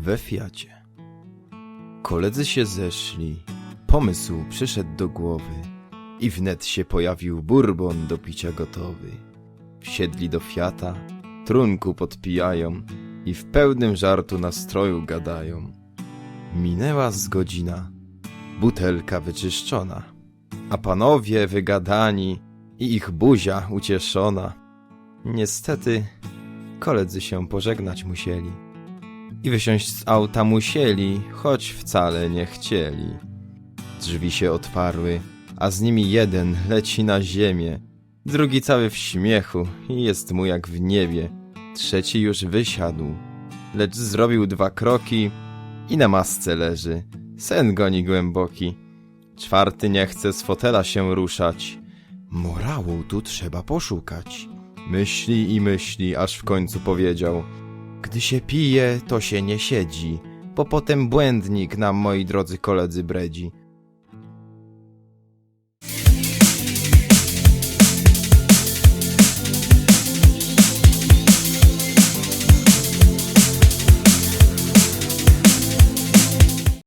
we Fiacie. Koledzy się zeszli, pomysł przyszedł do głowy i wnet się pojawił bourbon do picia gotowy. Wsiedli do Fiata, trunku podpijają i w pełnym żartu nastroju gadają. Minęła z godzina, butelka wyczyszczona, a panowie wygadani i ich buzia ucieszona. Niestety koledzy się pożegnać musieli i wysiąść z auta musieli, choć wcale nie chcieli. Drzwi się otwarły, a z nimi jeden leci na ziemię, drugi cały w śmiechu i jest mu jak w niebie, trzeci już wysiadł, lecz zrobił dwa kroki i na masce leży, sen goni głęboki. Czwarty nie chce z fotela się ruszać, morału tu trzeba poszukać. Myśli i myśli, aż w końcu powiedział – gdy się pije, to się nie siedzi, bo potem błędnik nam, moi drodzy koledzy, bredzi.